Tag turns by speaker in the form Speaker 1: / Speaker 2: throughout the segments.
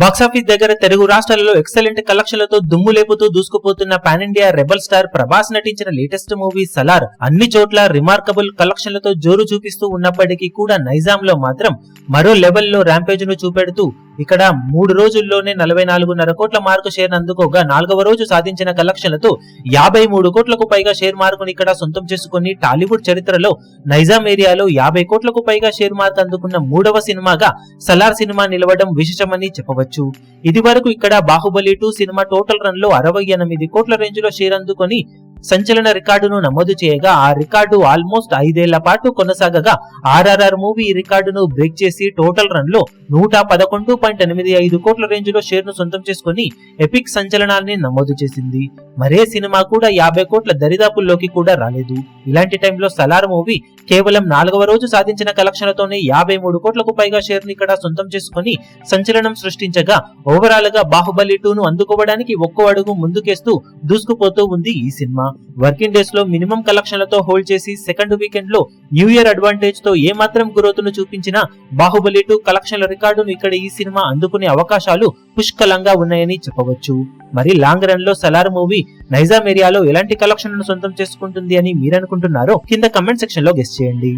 Speaker 1: Box office దగ్గర తెలుగు రాష్ట్రాలలో excellent కలెక్షన్లతో దుమ్ము లేపుతూ దూసుకుపోతున్న pan India rebel star Prabhas నటించిన లేటెస్ట్ మూవీ సలార్ అన్ని చోట్ల రిమార్కబుల్ కలెక్షన్లతో జోరు చూపిస్తూ ఉన్నప్పటికీ కూడా నైజాంలో మాత్రం మరో లెవెల్లో ర్యాంపేజ్ను చూపెడుతూ ఇక్కడ మూడు రోజుల్లోనే నలభై నాలుగున్నర కోట్ల మార్కు షేర్ అందుకోగా నాలుగవ రోజు సాధించిన కలెక్షన్లతో యాభై మూడు కోట్లకు పైగా షేర్ మార్కును ఇక్కడ సొంతం చేసుకుని టాలీవుడ్ చరిత్రలో నైజాం ఏరియాలో యాభై కోట్లకు పైగా షేర్ మార్క్ అందుకున్న మూడవ సినిమాగా సలార్ సినిమా నిలవడం విశేషమని చెప్పవచ్చు. ఇది వరకు ఇక్కడ బాహుబలి టూ సినిమా టోటల్ రన్లో అరవై ఎనిమిది కోట్ల రేంజ్లో షేర్ అందుకొని సంచలన రికార్డును నమోదు చేయగా ఆ రికార్డు ఆల్మోస్ట్ ఐదేళ్ళ పాటు కొనసాగగా. ఆర్ఆర్ఆర్ మూవీ ఈ రికార్డును బ్రేక్ చేసి టోటల్ రన్లో నూట పదకొండు పాయింట్ ఎనిమిది ఐదు కోట్ల రేంజ్లో షేర్ను సొంతం చేసుకుని ఎపిక్ సంచలనాన్ని నమోదు చేసింది. మరే సినిమా కూడా యాభై కోట్ల దరిదాపుల్లోకి కూడా రాలేదు. ఇలాంటి టైంలో సలార్ మూవీ కేవలం నాలుగవ రోజు సాధించిన కలెక్షన్లతోనే యాభై మూడు కోట్లకు పైగా షేర్ని ఇక్కడ సొంతం చేసుకుని సంచలనం సృష్టించగా ఓవరాల్గా బాహుబలి టూను అందుకోవడానికి ఒక్కో అడుగు ముందుకేస్తూ దూసుకుపోతూ ఉంది ఈ సినిమా. వర్కింగ్ డేస్లో మినిమం కలెక్షన్లతో హోల్డ్ చేసి సెకండ్ వీకెండ్లో న్యూ ఇయర్ అడ్వాంటేజ్తో ఏ మాత్రం గ్రోత్ను చూపించినా బాహుబలి టూ కలెక్షన్ల రికార్డును ఇక్కడ ఈ సినిమా అందుకునే అవకాశాలు పుష్కలంగా ఉన్నాయని చెప్పవచ్చు. మరి లాంగ్ రన్లో సలార్ మూవీ నైజాం ఏరియాలో ఎలాంటి కలెక్షన్లను సొంతం చేసుకుంటుంది అని మీరు అనుకుంటున్నారో కింద కమెంట్ సెక్షన్లో గెస్ట్ చేయండి.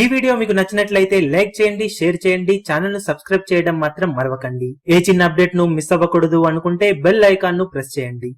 Speaker 1: ఈ వీడియో మీకు నచ్చినట్లయితే లైక్ చేయండి షేర్ చేయండి ఛానల్ను సబ్స్క్రైబ్ చేయడం మాత్రం మరవకండి. ఏ చిన్న అప్డేట్ను మిస్ అవ్వకూడదు అనుకుంటే బెల్ ఐకాన్ను ప్రెస్ చేయండి.